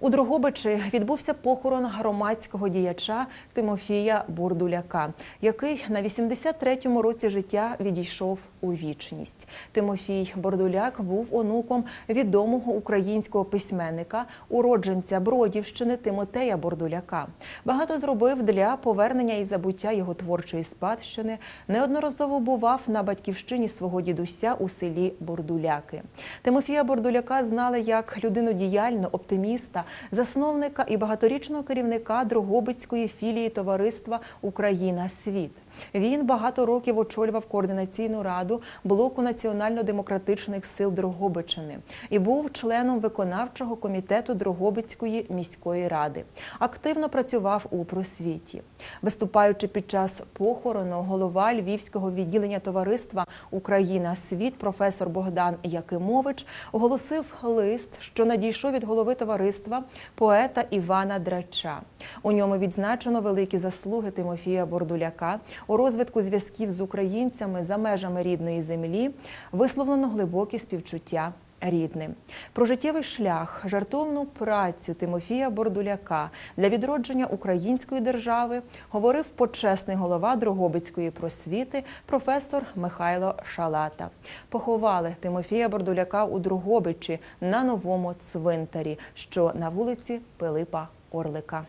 У Дрогобичі відбувся похорон громадського діяча Тимофія Бурдуляка, який на 83-му році життя відійшов у вічність. Тимофій Бордуляк був онуком відомого українського письменника, уродженця Бродівщини Тимотея Бордуляка. Багато зробив для повернення і забуття його творчої спадщини. Неодноразово бував на батьківщині свого дідуся у селі Бордуляки. Тимофія Бордуляка знали як людину діяльну, оптиміста, засновника і багаторічного керівника Дрогобицької філії товариства Україна Світ. Він багато років очолював координаційну раду блоку національно-демократичних сил Дрогобичини і був членом виконавчого комітету Дрогобицької міської ради. Активно працював у просвіті. Виступаючи під час похорону, голова Львівського відділення товариства Україна Світ професор Богдан Якимович оголосив лист, що надійшов від голови товариства поета Івана Драча. У ньому відзначено великі заслуги Тимофія Бордуляка у розвитку зв'язків з українцями за межами рідної землі, висловлено глибокі співчуття рідним. Про життєвий шлях, жартовну працю Тимофія Бордуляка для відродження української держави говорив почесний голова Дрогобицької просвіти професор Михайло Шалата. Поховали Тимофія Бордуляка у Дрогобичі на новому цвинтарі, що на вулиці Пилипа Орлика.